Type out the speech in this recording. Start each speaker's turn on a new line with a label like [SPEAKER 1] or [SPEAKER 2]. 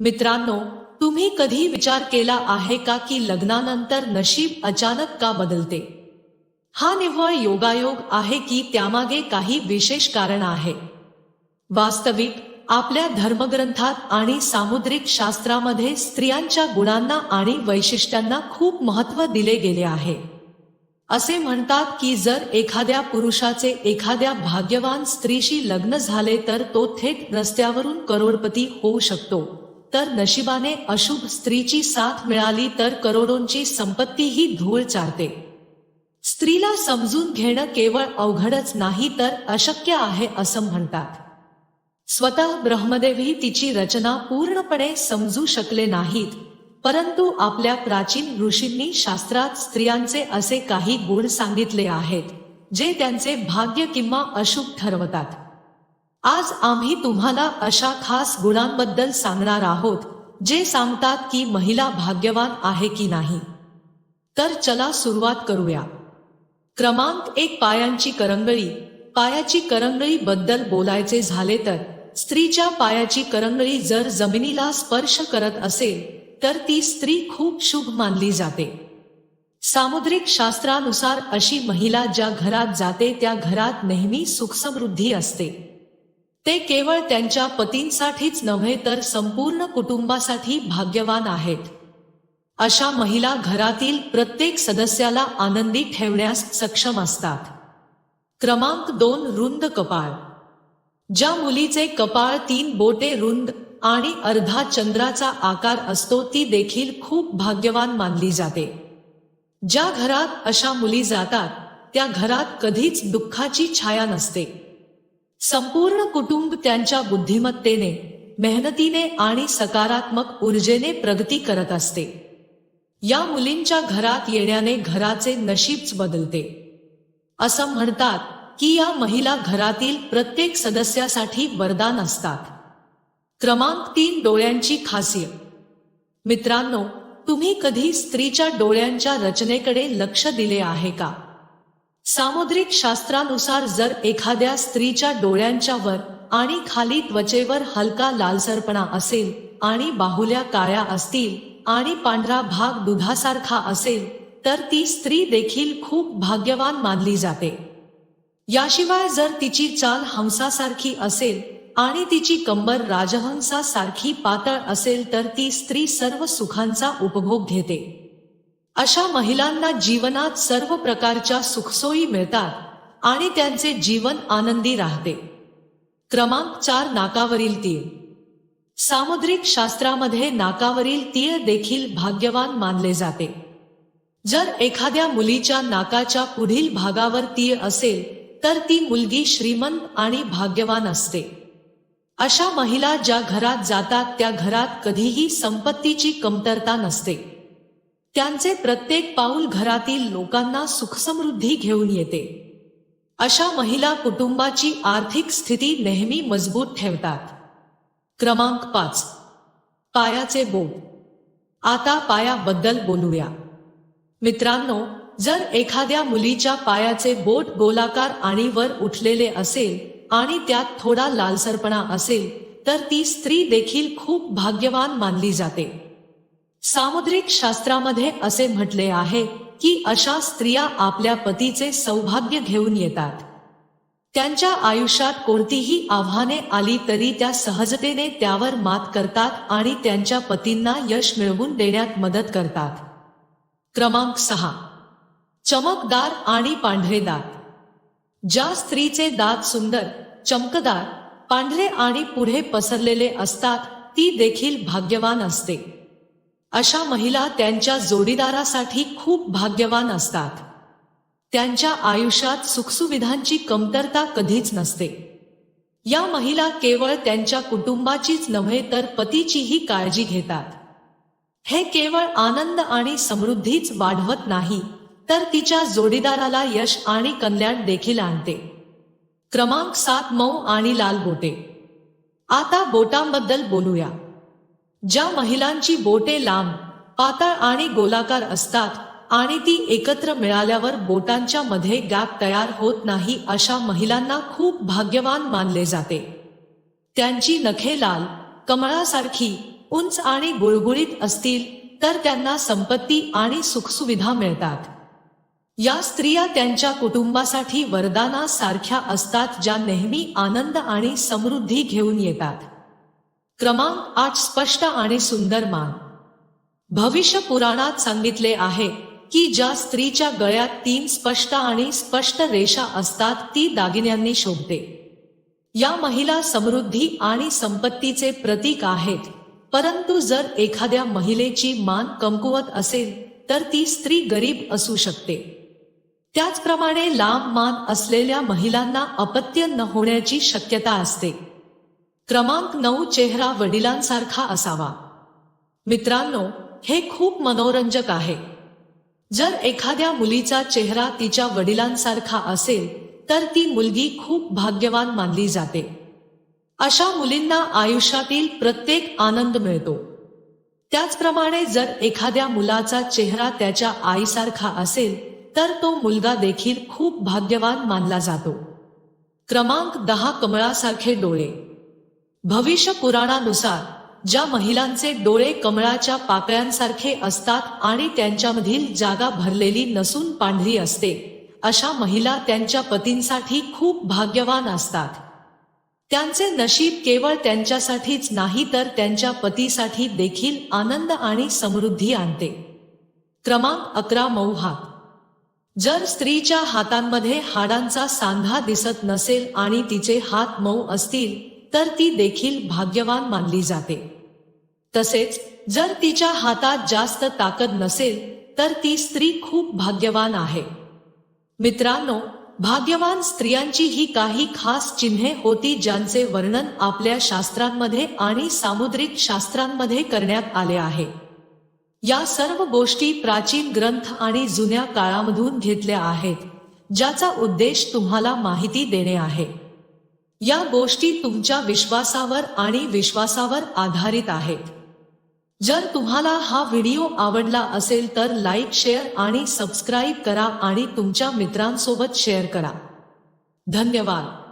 [SPEAKER 1] मित्रांनो तुम्ही कधी विचार केला आहे का की लग्नानंतर नशीब अचानक का बदलते? हा निव्वळ योगायोग आहे की त्यामागे काही विशेष कारण आहे? वास्तविक आपल्या धर्मग्रंथात आणि सामुद्रिक शास्त्रामध्ये स्त्रियांच्या गुणांना आणि वैशिष्ट्यांना खूप महत्त्व दिले गेले आहे. असे म्हणतात की जर एखाद्या पुरुषाचे एखाद्या भाग्यवान स्त्रीशी लग्न झाले तर तो थेट रस्त्यावरून करोडपती होऊ शकतो. तर नशिबाने अशुभ स्त्रीची साथ मिळाली तर करोडोंची संपत्ती ही धूळ चारते. स्त्रीला समजून घेणं केवळ अवघडच नाही तर अशक्य आहे असं म्हणतात. स्वतः ब्रह्मदेवही तिची रचना पूर्णपणे समजू शकले नाहीत परंतु आपल्या प्राचीन ऋषींनी शास्त्रात स्त्रियांचे असे काही गुण सांगितले आहेत जे त्यांचे भाग्य किंवा अशुभ ठरवतात. आज आम्ही तुम्हाला अशा खास गुणांबद्दल सांगणार आहोत जे सांगतात की महिला भाग्यवान आहे की नाही. तर चला सुरुवात करूया. क्रमांक एक पायांची करंगळी. पायाची करंगळी बद्दल बोलायचे झाले तर स्त्रीच्या पायाची करंगळी जर जमिनीला स्पर्श करत असेल तर ती स्त्री खूप शुभ मानली जाते. सामुद्रिक शास्त्रानुसार अशी महिला ज्या घरात जाते त्या घरात नेहमी सुखसमृद्धी असते. ते केवळ त्यांच्या पतींसाठीच नव्हे तर संपूर्ण कुटुंबासाठी भाग्यवान आहेत. अशा महिला घरातील प्रत्येक सदस्याला आनंदी ठेवण्यास सक्षम असतात. क्रमांक दोन रुंद कपाळ. ज्या मुलीचे कपाळ तीन बोटे रुंद आणि अर्धा चंद्राचा आकार असतो ती देखील खूप भाग्यवान मानली जाते. ज्या घरात अशा मुली जातात त्या घरात कधीच दुःखाची छाया नसते. संपूर्ण कुटुंब त्यांच्या बुद्धिमत्तेने मेहनतीने आणि सकारात्मक ऊर्जेने प्रगती करत असते. या मुलींच्या घरात येण्याने घराचे नशीबच बदलते. असं म्हणतात की या महिला घरातील प्रत्येक सदस्यासाठी वरदान असतात. क्रमांक तीन डोळ्यांची खासियत. मित्रांनो तुम्ही कधी स्त्रीच्या डोळ्यांच्या रचनेकडे लक्ष दिले आहे का? सामुद्रिक शास्त्रानुसार जर एखाद्या स्त्रीच्या डोळ्यांच्या वर आणि खाली त्वचेवर हलका लालसरपणा असेल आणि बाहुल्या काळ्या असतील आणि पांढरा भाग दुधासारखा असेल तर ती स्त्री देखील खूप भाग्यवान मानली जाते. याशिवाय जर तिची चाल हंसासारखी असेल आणि तिची कंबर राजहंसासारखी पातळ असेल तर ती स्त्री सर्व सुखांचा उपभोग घेते. अशा महिलांना जीवनात सर्व प्रकारच्या सुखसोयी मिळतात आणि त्यांचे जीवन आनंदी राहते. क्रमांक चार नाकावरील तीळ सामुद्रिक शास्त्रामध्ये नाकावरील तीळ देखील भाग्यवान मानले जाते. जर एखाद्या मुलीच्या नाकाच्या पुढील भागावर तीळ असेल तर ती मुलगी श्रीमंत आणि भाग्यवान असते. अशा महिला ज्या घरात जातात त्या घरात कधीही संपत्तीची कमतरता नसते. त्यांचे प्रत्येक पाऊल घरातील लोकांना सुखसमृद्धी घेऊन येते. अशा महिला कुटुंबाची आर्थिक स्थिती नेहमी मजबूत ठेवतात. क्रमांक पाच. पायाचे बोट. आता पायाबद्दल बोलूया. मित्रांनो जर एखाद्या मुलीच्या पायाचे बोट गोलाकार आणि वर उठलेले असेल आणि त्यात थोडा लालसरपणा असेल तर ती स्त्री देखील खूप भाग्यवान मानली जाते. सामुद्रिक शास्त्रामध्ये असे म्हटले आहे की अशा स्त्रिया आपल्या पतीचे सौभाग्य घेऊन येतात. त्यांच्या आयुष्यात कोणतीही आव्हाने आली तरी त्या सहजतेने त्यावर मात करतात आणि त्यांच्या पतींना यश मिळवून देण्यात मदत करतात. क्रमांक सहा. चमकदार आणि पांढरे दात. ज्या स्त्रीचे दात सुंदर चमकदार पांढरे आणि पुढे पसरलेले असतात ती देखील भाग्यवान असते. अशा महिला त्यांच्या जोडीदारासाठी खूप भाग्यवान असतात. त्यांच्या आयुष्यात सुखसुविधांची कमतरता कधीच नसते. या महिला केवळ त्यांच्या कुटुंबाचीच नव्हे तर पतीचीही काळजी घेतात. हे केवळ आनंद आणि समृद्धीच वाढवत नाही तर तिच्या जोडीदाराला यश आणि कल्याण देखील आणते. क्रमांक सात मऊ आणि लाल बोटे आता बोटांबद्दल बोलूया. ज्या महिलांची बोटे लांब पातळ आणि गोलाकार असतात आणि ती एकत्र मिळाल्यावर बोटांच्या मध्ये गॅप तयार होत नाही अशा महिलांना खूप भाग्यवान मानले जाते. त्यांची नखे लाल कमळासारखी उंच आणि गुळगुळीत असतील तर त्यांना संपत्ती आणि सुखसुविधा मिळतात. या स्त्रिया त्यांच्या कुटुंबासाठी वरदानासारख्या असतात ज्या नेहमी आनंद आणि समृद्धी घेऊन येतात. क्रमांक आठ स्पष्ट आणि सुंदर मान. भविष्य पुराणात सांगितले आहे की ज्या स्त्रीच्या गळ्यात तीन स्पष्ट आणि स्पष्ट रेषा असतात ती दागिन्यांनी शोभते. या महिला समृद्धी आणि संपत्तीचे प्रतीक आहेत. परंतु जर एखाद्या महिलेची मान कमकुवत असेल तर ती स्त्री गरीब असू शकते. त्याचप्रमाणे लांब मान असलेल्या महिलांना अपत्य न होण्याची शक्यता असते. क्रमांक नऊ चेहरा वडिलांसारखा असावा. मित्रांनो हे खूप मनोरंजक आहे. जर एखाद्या मुलीचा चेहरा तिच्या वडिलांसारखा असेल तर ती मुलगी खूप भाग्यवान मानली जाते. अशा मुलींना आयुष्यातील प्रत्येक आनंद मिळतो. त्याचप्रमाणे जर एखाद्या मुलाचा चेहरा त्याच्या आईसारखा असेल तर तो मुलगा देखील खूप भाग्यवान मानला जातो. क्रमांक दहा कमळासारखे डोळे. भविष्य पुराणानुसार ज्या महिलांचे डोळे कमळाच्या पाकळ्यांसारखे असतात आणि त्यांच्यामधील जागा भरलेली नसून पांढरी असते अशा महिला त्यांच्या पतींसाठी खूप भाग्यवान असतात. त्यांचे नशीब केवळ त्यांच्यासाठीच नाही तर त्यांच्या पतीसाठी देखील आनंद आणि समृद्धी आणते. क्रमांक अकरा मऊ हात जर स्त्रीच्या हातांमध्ये हाडांचा सांधा दिसत नसेल आणि तिचे हात मऊ असतील तर ती देखील भाग्यवान मानली जाते. तसेच जर तिच्या हातात जास्त ताकद नसेल तर ती स्त्री खूप भाग्यवान आहे. मित्रांनो भाग्यवान स्त्रियांची ही काही खास चिन्हे होती ज्यांचे वर्णन आपल्या शास्त्रांमध्ये आणि सामुद्रिक शास्त्रांमध्ये करण्यात आले आहे. या सर्व गोष्टी प्राचीन ग्रंथ आणि जुन्या काळामधून घेतल्या आहेत ज्याचा उद्देश तुम्हाला माहिती देणे आहे. या गोष्टी तुमच्या विश्वासावर आणि विश्वासावर आधारित आहेत. जर तुम्हाला हा व्हिडिओ आवडला असेल तर लाईक शेअर आणि सबस्क्राईब करा आणि तुमच्या मित्रांसोबत शेअर करा. धन्यवाद.